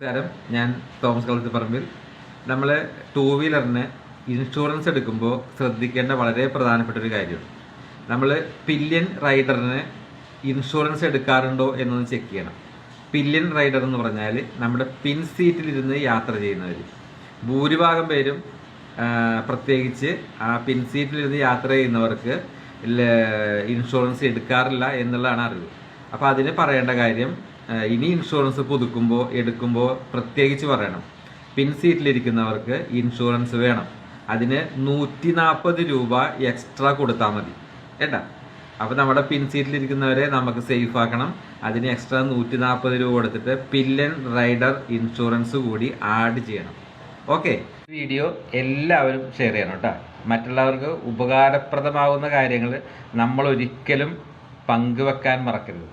നമസ്കാരം ഞാൻ തോമസ് കളത്ത് പറമ്പിൽ. നമ്മൾ ടൂ വീലറിന് ഇൻഷുറൻസ് എടുക്കുമ്പോൾ ശ്രദ്ധിക്കേണ്ട വളരെ പ്രധാനപ്പെട്ട ഒരു കാര്യമാണ് നമ്മൾ പില്യൻ റൈഡറിന് ഇൻഷുറൻസ് എടുക്കാറുണ്ടോ എന്നൊന്ന് ചെക്ക് ചെയ്യണം. പില്യൻ റൈഡർ എന്ന് പറഞ്ഞാൽ നമ്മുടെ പിൻ സീറ്റിലിരുന്ന് യാത്ര ചെയ്യുന്നവർ ഭൂരിഭാഗം പേരും പ്രത്യേകിച്ച് ആ പിൻ സീറ്റിലിരുന്ന് യാത്ര ചെയ്യുന്നവർക്ക് ഇൻഷുറൻസ് എടുക്കാറില്ല എന്നുള്ളതാണ് അറിവ്. അപ്പോൾ അതിന് പറയേണ്ട കാര്യം ഇനി ഇൻഷുറൻസ് പുതുക്കുമ്പോൾ എടുക്കുമ്പോൾ പ്രത്യേകിച്ച് പറയണം. പിൻ സീറ്റിലിരിക്കുന്നവർക്ക് ഇൻഷുറൻസ് വേണം. അതിന് നൂറ്റി നാൽപ്പത് രൂപ എക്സ്ട്രാ കൊടുത്താൽ മതി. കേട്ടാ? അപ്പോൾ നമ്മുടെ പിൻ സീറ്റിലിരിക്കുന്നവരെ നമുക്ക് സേഫ് ആക്കണം. അതിന് എക്സ്ട്രാ നൂറ്റി നാൽപ്പത് രൂപ കൊടുത്തിട്ട് പില്ലൻ റൈഡർ ഇൻഷുറൻസ് കൂടി ആഡ് ചെയ്യണം. ഓക്കെ വീഡിയോ എല്ലാവരും ഷെയർ ചെയ്യണം കേട്ടോ. മറ്റുള്ളവർക്ക് ഉപകാരപ്രദമാകുന്ന കാര്യങ്ങൾ നമ്മൾ ഒരിക്കലും പങ്കുവെക്കാൻ മറക്കരുത്.